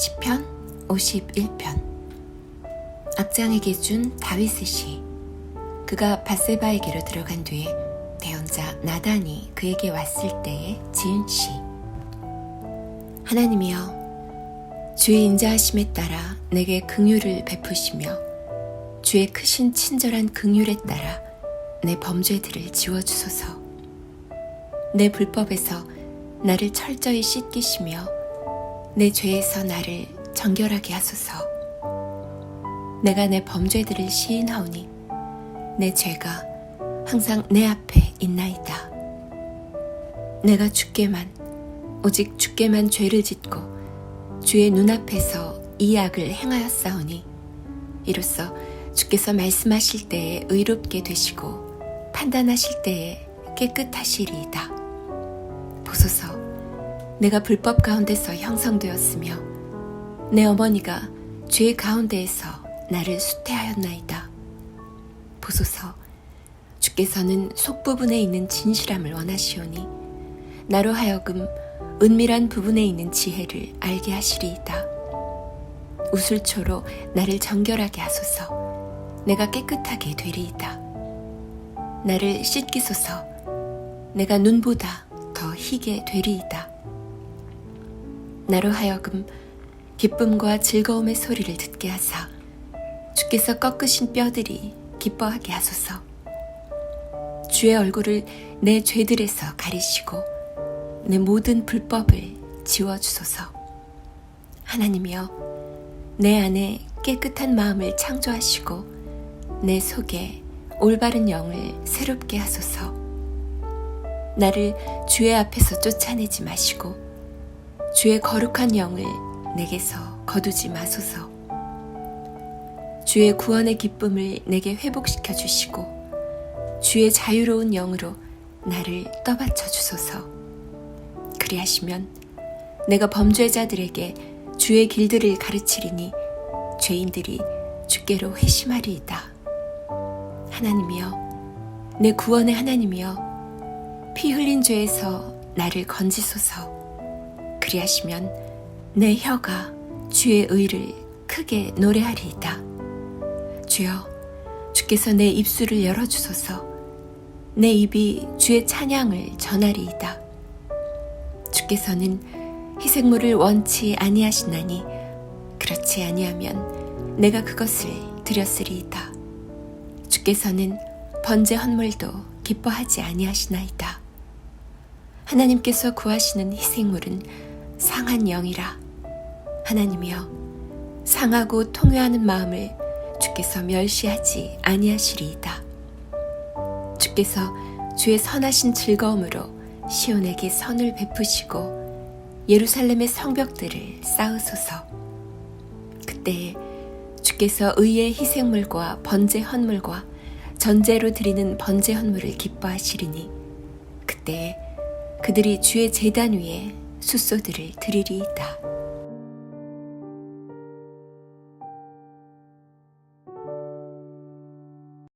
시편 51편. 악장에게 준 다윗의 시 그가 바세바에게로 들어간 뒤에 대언자 나단이 그에게 왔을 때에 지은 시 하나님이여 주의 인자하심에 따라 내게 긍휼을 베푸시며 주의 크신 친절한 긍휼에 따라 내 범죄들을 지워주소서. 내 불법에서 나를 철저히 씻기시며 내 죄에서 나를 정결하게 하소서. 내가 내 범죄들을 시인하오니 내 죄가 항상 내 앞에 있나이다. 내가 주께만 오직 주께만 죄를 짓고 주의 눈앞에서 이 악을 행하였사오니 이로써 주께서 말씀하실 때에 의롭게 되시고 판단하실 때에 깨끗하시리이다. 보소서 내가 불법 가운데서 형성되었으며 내 어머니가 죄 가운데에서 나를 수태하였나이다. 보소서 주께서는 속부분에 있는 진실함을 원하시오니 나로 하여금 은밀한 부분에 있는 지혜를 알게 하시리이다. 우술초로 나를 정결하게 하소서 내가 깨끗하게 되리이다. 나를 씻기소서 내가 눈보다 더 희게 되리이다. 나로 하여금 기쁨과 즐거움의 소리를 듣게 하사 주께서 꺾으신 뼈들이 기뻐하게 하소서. 주의 얼굴을 내 죄들에서 가리시고 내 모든 불법을 지워 주소서. 하나님이여 내 안에 깨끗한 마음을 창조하시고 내 속에 올바른 영을 새롭게 하소서. 나를 주의 앞에서 쫓아내지 마시고 주의 거룩한 영을 내게서 거두지 마소서. 주의 구원의 기쁨을 내게 회복시켜 주시고 주의 자유로운 영으로 나를 떠받쳐 주소서. 그리하시면 내가 범죄자들에게 주의 길들을 가르치리니 죄인들이 주께로 회심하리이다. 하나님이여, 내 구원의 하나님이여, 피 흘린 죄에서 나를 건지소서. 그리하시면 내 혀가 주의 의를 크게 노래하리이다. 주여, 주께서 내 입술을 열어주소서. 내 입이 주의 찬양을 전하리이다. 주께서는 희생물을 원치 아니하시나니 그렇지 아니하면 내가 그것을 드렸으리이다. 주께서는 번제 헌물도 기뻐하지 아니하시나이다. 하나님께서 구하시는 희생물은 상한 영이라. 하나님이여, 상하고 통회하는 마음을 주께서 멸시하지 아니하시리이다. 주께서 주의 선하신 즐거움으로 시온에게 선을 베푸시고 예루살렘의 성벽들을 쌓으소서. 그때에 주께서 의의 희생물과 번제 헌물과 전제로 드리는 번제 헌물을 기뻐하시리니 그때에 그들이 주의 제단 위에 숫소들을 드리리이다.